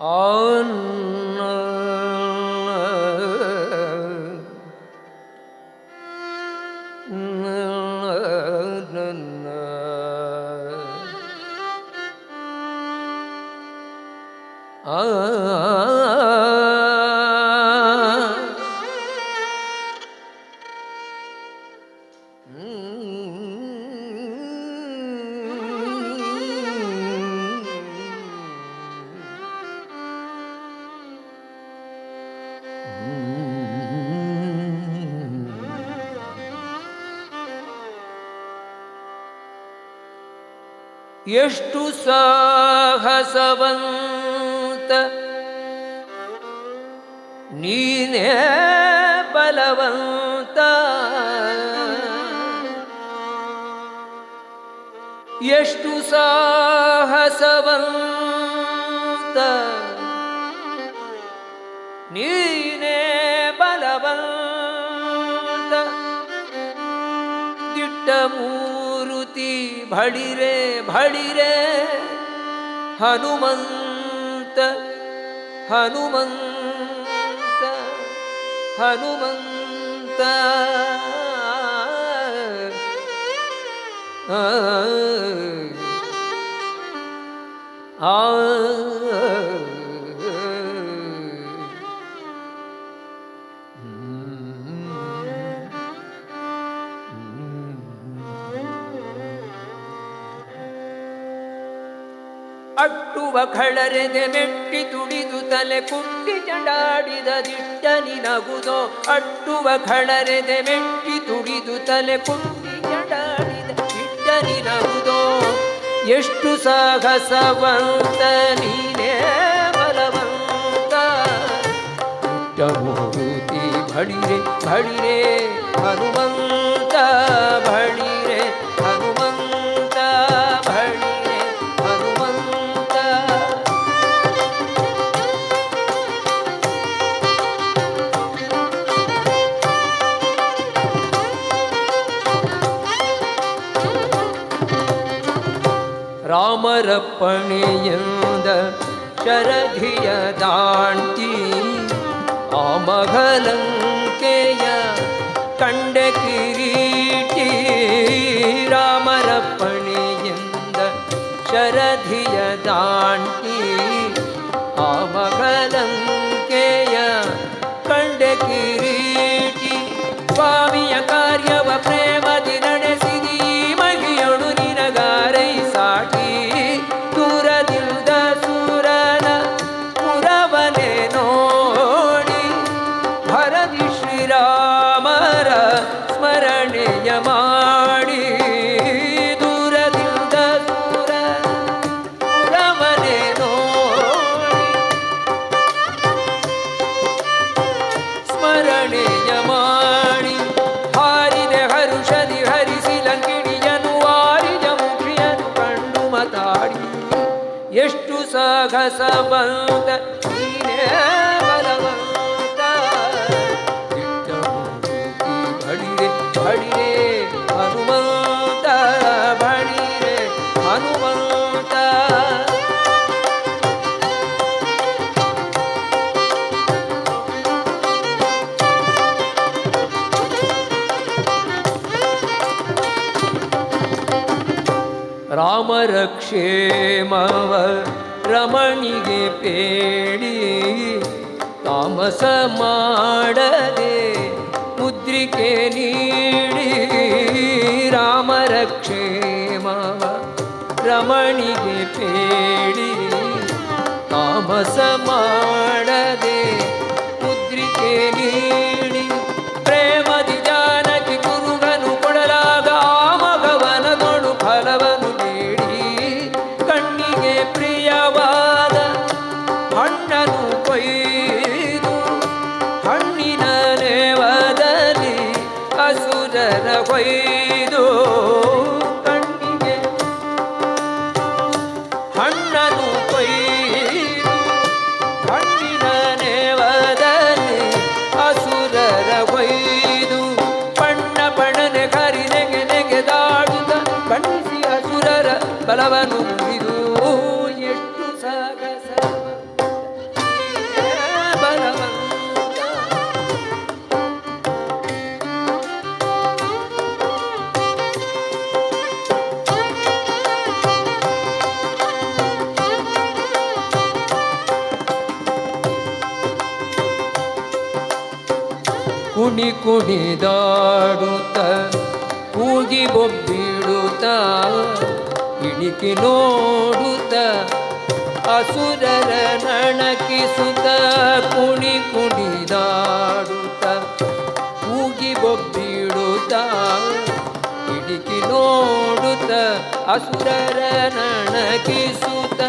Ağın ಎಷ್ಟು ಸಾಹಸವಂತ. ನೀನೇ ಬಲವಂತ. ಎಷ್ಟು ಸಾಹಸವಂತ. ನೀನೇ ಮೂರುತಿ ಭಳಿರೆ ಭಳಿರೆ ಹನುಮಂತ ಹನುಮಂತ ಹನುಮಂತ ಆ ಆ ಅಟ್ಟುವ ಖಳರೆದೆ ಮೆಟ್ಟಿ ತುಡಿದು ತಲೆ ಕುಟ್ಟಿ ಚಂಡಾಡಿದ ದಿಟ್ಟನಿ ನಿನಗುದೋ ಅಟ್ಟುವ ಕಳರೆದೆ ಮೆಟ್ಟಿ ತುಡಿದು ತಲೆ ಕುಟ್ಟಿ ಚಂಡಾಡಿದ ದಿಟ್ಟ ನಿನಗುದೋ ಎಷ್ಟು ಸಾಹಸವಂತ, ನೀನೇ ಬಲವಂತ. ಬಳಿರೆ ಭಳಿರೆ ಹನುಮಂತ, ಭಳಿರೆ ರಾಮರಪ್ಪಣೆಯಿಂದ ಶರಧಿಯ ದಾಂಟಿ ಆಮಗಲಂಕೆಯ ಕಂಡ ಕಿರೀಟಿ ರಾಮರಪ್ಪಣೆಯಿಂದ ಶರಧಿಯ ದಾಂಟಿ ಸಾಹಸವಂತ ನೀನೇ ಬಲವಂತ. ದಿಟ್ಟ ಮೂರ್ತಿ ಬಳಿರೆ ಬಳಿರೆ ಹನುಮಂತ ಬಳಿರೆ ಹನುಮಂತ. ರಾಮರ ಕ್ಷೇಮವ ರಮಣಿಗೆ ಪೇಡಿ ತಾಮಸ ಮಾಡದೆ ಮುದ್ರಿಕೆ ನೀಡಿ ರಾಮರ ಕ್ಷೇಮವ ರಮಣಿಗೆ ಪೇಡಿ ತಾಮಸ ಮಾಡದೆ ಮುದ್ರಿಕೆ ನೀಡಿ ಕುಣಿ ಕುಣಿದಾಡುತ್ತ, ಕೂಗಿ ಬೊಬ್ಬಿಡುತ್ತ ಇಣಿಕೆ ನೋಡುತ್ತ, ಅಸುರರ ನಣಕಿಸುತ್ತ, ಕುಣಿ ಕುಣಿದಾಡುತ್ತ, ಕೂಗಿ ಬೊಬ್ಬಿಡುತ್ತ ಇಡಿಕಿ ನೋಡುತ್ತ, ಅಸುರರ ನಣಕಿಸುತ್ತ.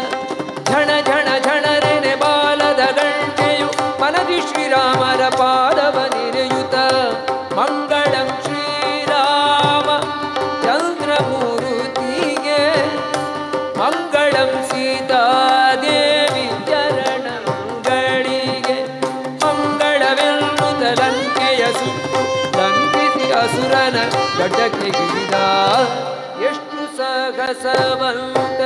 ಝಣ ಝಣ ಝಣರೆನೆ ಬಾಲದ ಗಂಟೆಯು ಮನದಿ ಶ್ರೀರಾಮರ ಪಾದವ ಗಡ್ಡಕ್ಕೆ ಗಿಳಿದ ಎಷ್ಟು ಸಹಸವಂತ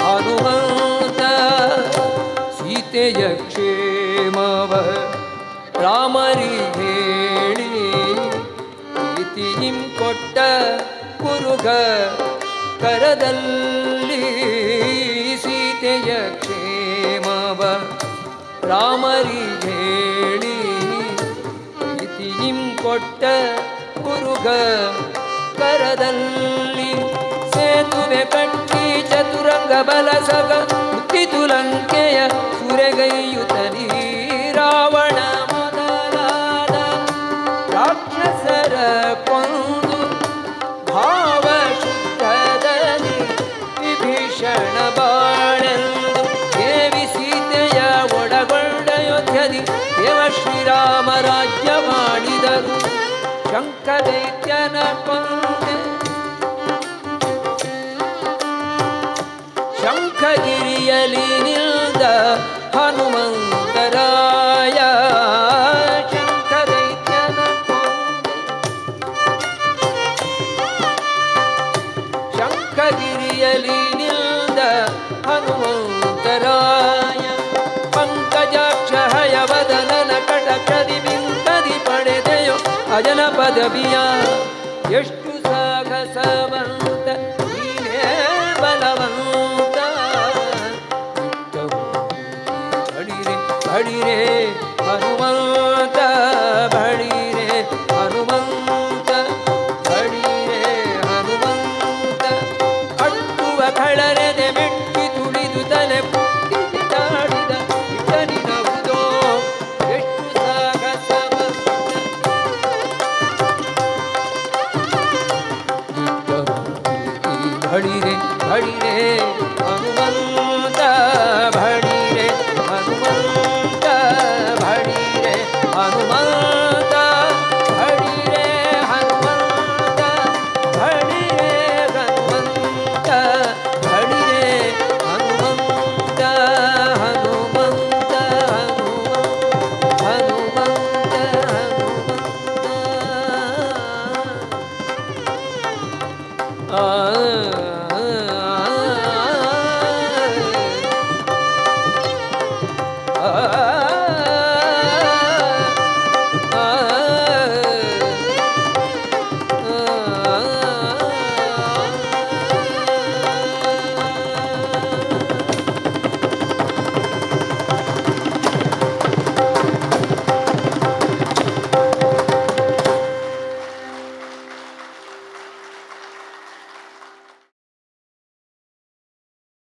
ಹನುಮಂತ ಸೀತೆಯ ಕ್ಷೇಮವ ರಾಮರಿ ಹೇಳಿ ಪ್ರೀತಿಯಿಂ ಕೊಟ್ಟ ಕುರುಗ ಕರದಲ್ಲಿ ಸೀತೆಯ ಕ್ಷೇಮವ. ರಾಮರಿ ಹೇಳಿ ಪ್ರೀತಿಯಿಂ ಕೊಟ್ಟ ಕುರುಗ ಕರದಲ್ಲಿ ಸೇತುವೆ ಕಟ್ಟಿ ಚತುರಂಗ ಬಲಸಗ ಮುತ್ತಿತು ಲಂಕೆಯ ಕೊಂದೆ ಶಂಖಗಿರಿಯಲಿ ನಿಲ್ದ ಹನುಮಂತರಾಯ. ಕೊಂದೆ ಶಂಖಗಿರಿಯಲಿ ನಿಲ್ದ ಹನುಮಂತರಾಯ. ಪಂಕಜಾಕ್ಷ ಹಯವದನನ ಕಟಕದಿ ಬಿಂಕದಿ ಪಡೆದೆಯೋ ಅಜನ ಪದವಿಯ ಎಷ್ಟು ಸಾಹಸವಂತ ನೀನೇ ಬಲವಂತ. ಅಡಿರೆ ಅಡಿರೆ ಹನುಮಂತ. う。